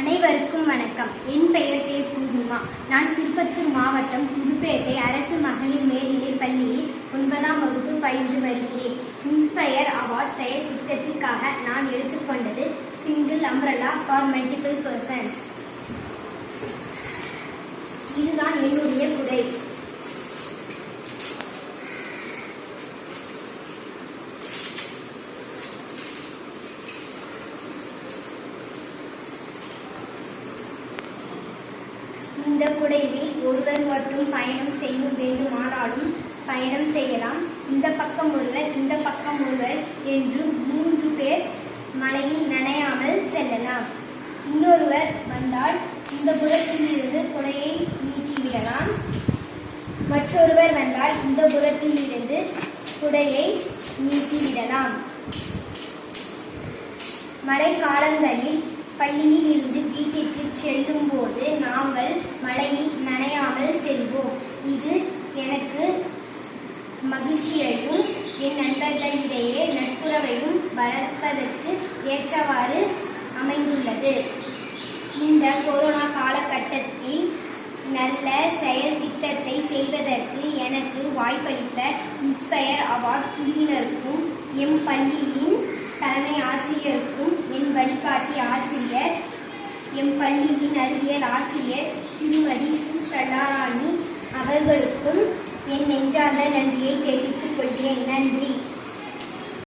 அனைவருக்கும் வணக்கம். என் பெயர் பே பூர்ணிமா. நான் திருப்பத்தூர் மாவட்டம் புதுப்பேட்டை அரசு மகளிர் மேல்நிலைப் பள்ளியில் ஒன்பதாம் வகுப்பு பயின்று வருகிறேன். இன்ஸ்பயர் அவார்ட் செயல் திட்டத்திற்காக நான் எடுத்துக்கொண்டது single umbrella for multiple persons இதுதான் என்னுடைய குறை. இந்த குடையில் ஒருவர் மட்டும் பயணம் செய்ய வேண்டுமானாலும் பயணம் செய்யலாம். இந்த பக்கம் ஒருவர் இந்த பக்கம் ஒருவர் என்று மூன்று பேர் மழையில் நனையாமல் செல்லலாம். இன்னொருவர் வந்தால் இந்த புறத்திலிருந்து குடையை நீக்கிவிடலாம். மற்றொருவர் வந்தால் இந்த புறத்திலிருந்து குடையை நீக்கிவிடலாம். மழைக்காலங்களில் பள்ளியில் இருந்து வீட்டிற்கு செல்லும் போது நாம் மழையில் நனையாமல் செல்வோம் இது எனக்கு மகிழ்ச்சியையும் என் நண்பர்களிடையே நட்புறவையும் வளர்ப்பதற்கு ஏற்றவாறு அமைந்துள்ளது. இந்த கொரோனா காலகட்டத்தில் நல்ல செயல் திட்டத்தை செய்வதற்கு எனக்கு வாய்ப்பளித்த இன்ஸ்பயர் அவார்ட் குழுவினருக்கும் எம் பள்ளியின் தலைமை ஆசிரியருக்கும் என் வழிகாட்டி ஆசிரியர் எம் பள்ளியின் அறிவியல் ஆசிரியர் திருமதி சுஸ்ரலாராணி அவர்களுக்கும் என் நெஞ்சார்ந்த நன்றியை தெரிவித்துக் கொள்கிறேன். நன்றி.